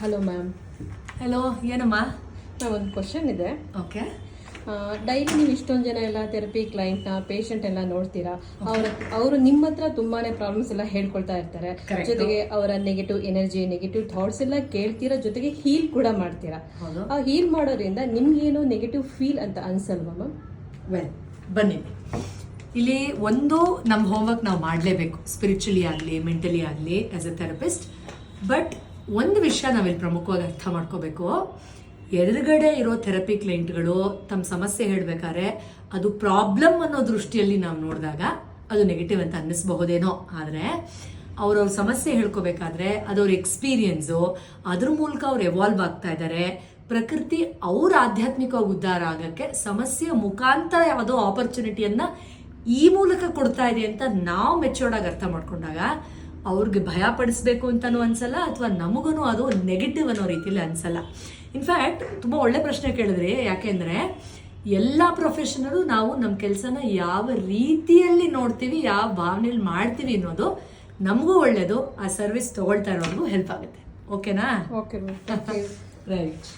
Hello ma'am hello ಏನಮ್ಮ? Ma'am ಒಂದು question ಇದೆ. ಓಕೆ ಡೈಲಿ ನೀವು ಇಷ್ಟೊಂದು ಜನ ಎಲ್ಲ ಥೆರಪಿ ಕ್ಲೈಂಟ್ನ ಪೇಷಂಟ್ ಎಲ್ಲ ನೋಡ್ತೀರಾ? ಅವ್ರ ಅವರು ನಿಮ್ಮ ಹತ್ರ ತುಂಬಾನೇ ಪ್ರಾಬ್ಲಮ್ಸ್ ಎಲ್ಲ ಹೇಳ್ಕೊಳ್ತಾ ಇರ್ತಾರೆ. ಜೊತೆಗೆ ಅವರ ನೆಗೆಟಿವ್ ಎನರ್ಜಿ ನೆಗೆಟಿವ್ ಥಾಟ್ಸ್ ಎಲ್ಲ ಕೇಳ್ತೀರಾ? ಜೊತೆಗೆ ಹೀಲ್ ಕೂಡ ಮಾಡ್ತೀರಾ? ಆ ಹೀಲ್ ಮಾಡೋದ್ರಿಂದ ನಿಮ್ಗೇನು ನೆಗೆಟಿವ್ ಫೀಲ್ ಅಂತ ಅನ್ಸಲ್ವಾ ಮ್ಯಾಮ್ ವೆಲ್ ಬನ್ನಿ. ಇಲ್ಲಿ ಒಂದು ನಮ್ಮ ಹೋಮ್ವರ್ಕ್ ನಾವು ಮಾಡಲೇಬೇಕು. ಸ್ಪಿರಿಚುಲಿ ಆಗಲಿ ಮೆಂಟಲಿ ಆಗಲಿ ಆಸ್ ಎ ಥೆರಪಿಸ್ಟ್ ಬಟ್ ಒಂದು ವಿಷಯ ನಾವಿಲ್ಲಿ ಪ್ರಮುಖವಾಗಿ ಅರ್ಥ ಮಾಡ್ಕೋಬೇಕು. ಎದುರುಗಡೆ ಇರೋ ಥೆರಪಿ ಕ್ಲೈಂಟ್ಗಳು ತಮ್ಮ ಸಮಸ್ಯೆ ಹೇಳಬೇಕಾದ್ರೆ, ಅದು ಪ್ರಾಬ್ಲಮ್ ಅನ್ನೋ ದೃಷ್ಟಿಯಲ್ಲಿ ನಾವು ನೋಡಿದಾಗ ಅದು ನೆಗೆಟಿವ್ ಅಂತ ಅನ್ನಿಸ್ಬಹುದೇನೋ. ಆದರೆ ಅವ್ರವ್ರ ಸಮಸ್ಯೆ ಹೇಳ್ಕೋಬೇಕಾದ್ರೆ ಅದವ್ರ ಎಕ್ಸ್ಪೀರಿಯನ್ಸು ಅದ್ರ ಮೂಲಕ ಅವ್ರು ಎವಾಲ್ವ್ ಆಗ್ತಾ ಇದ್ದಾರೆ ಪ್ರಕೃತಿ ಅವ್ರ ಆಧ್ಯಾತ್ಮಿಕವಾಗಿ ಉದ್ಧಾರ ಆಗೋಕ್ಕೆ ಸಮಸ್ಯೆಯ ಮುಖಾಂತರ ಯಾವುದೋ ಆಪರ್ಚುನಿಟಿಯನ್ನು ಈ ಮೂಲಕ ಕೊಡ್ತಾ ಇದೆ ಅಂತ ನಾವು ಮೆಚೂರ್ಡ್ ಆಗಿ ಅರ್ಥ ಮಾಡ್ಕೊಂಡಾಗ ಅವ್ರಿಗೆ ಭಯ ಪಡಿಸ್ಬೇಕು ಅಂತಲೂ ಅನ್ಸಲ್ಲ ಅಥವಾ ನಮಗೂ ಅದು ನೆಗೆಟಿವ್ ಅನ್ನೋ ರೀತಿಯಲ್ಲಿ ಅನ್ಸಲ್ಲ. ಇನ್ಫ್ಯಾಕ್ಟ್ ತುಂಬ ಒಳ್ಳೆ ಪ್ರಶ್ನೆ ಕೇಳಿದ್ರಿ. ಯಾಕೆಂದ್ರೆ ಎಲ್ಲ ಪ್ರೊಫೆಷನಲ್ಲೂ ನಾವು ನಮ್ಮ ಕೆಲಸನ ಯಾವ ರೀತಿಯಲ್ಲಿ ನೋಡ್ತೀವಿ ಯಾವ ಭಾವನೆಯಲ್ಲಿ ಮಾಡ್ತೀವಿ ಅನ್ನೋದು ನಮಗೂ ಒಳ್ಳೇದು ಆ ಸರ್ವಿಸ್ ತಗೊಳ್ತಾ ಇರೋರ್ಗೂ ಹೆಲ್ಪ್ ಆಗುತ್ತೆ. ಓಕೆನಾ ಓಕೆ ರೈಟ್